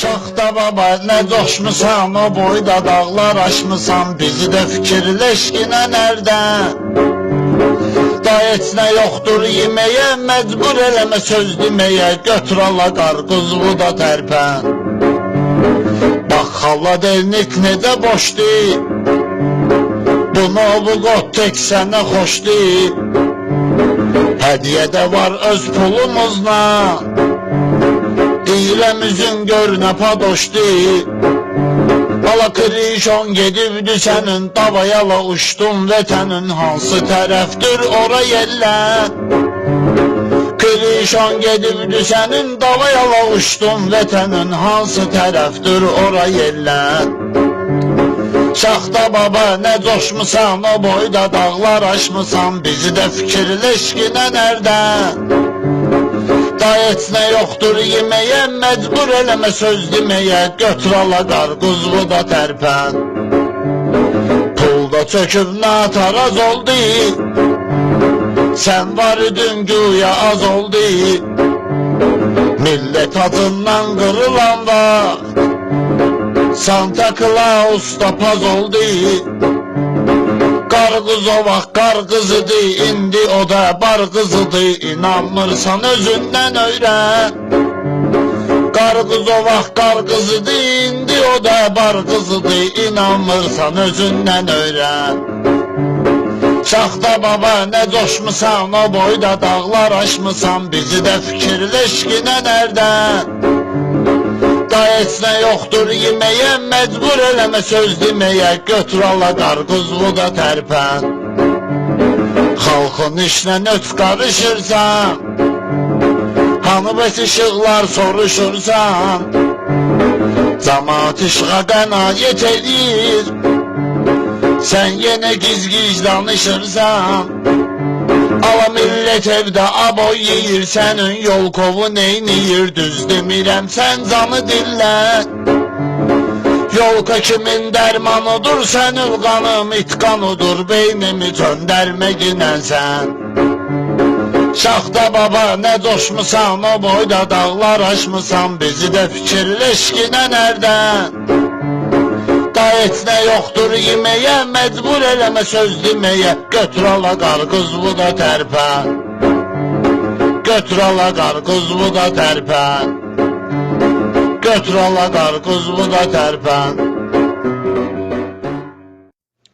Şaxta baba nə coşmusan o boyda dağlar aşmısan bizi də fikirləşkinə nerdə Da heç nə yoxdur yeməyə məcbur eləmə söz deməyə götür ala qarqız bu da tərpən Bax xaladelnik necə boşdur Bunu bu qot tek sənə xoşdur Hediye de var öz pulumuzla Üzün gör nə padoşdu Bala krişon gedibdi sənin Davayala uçdun vətənin. Hansı tərəfdir ora yerlə Krişon gedibdi sənin Davayala uçdun vətənin. Hansı tərəfdir ora yerlə Şaxta baba nə coşmusan o boyda dağlar aşmısan. Bizi də fikirləşkinə nerdə Da heç nə yoxdur yeməyə məcbur eləmə söz deməyə Götür ala qarqız bu da tərpən Pulda çöküb nataraz oldu. Sən var idin güya az oldu. Millət adından qırılan vaxt Santa Claus da paz oldu Qarqız o vaxt qarqızıdı indi o da bar qızıdı İnanmırsan özündən öyrən Qarqız o vaxt qarqızıdı indi o da bar qızıdı İnanmırsan özündən öyrən Şaxta baba nə coşmusan o boyda dağlar aşmısan Bizi də fikirləşkinə nerdən Da heç nə yoxdur yeməyə məcbur eləmə söz deməyə Götür ala qarqız bu da tərpən Xalqın işlə nöt qarışırsan Hanı bəs işıqlar soruşursan Camaat işığa qənaət edir. Sən yenə giz-giz danışırsan Ala millet evde aboy yeyir Senin yol kovu neyniyir Düz demirəm sen canı dinlə Yolka kimin dermanıdır Senin kanım it kanıdır Beynimi döndərməginən sən Şaxta baba nə coşmusan O boyda dağlar aşmısan Bizi də fikirləşkinə nerdən Da heç nə yoxdur yeməyə Məcbur eləmə söz deməyə Götür ala qarqız bu da tərpən Götür ala qarqız bu da tərpən Götür ala qarqız bu da tərpən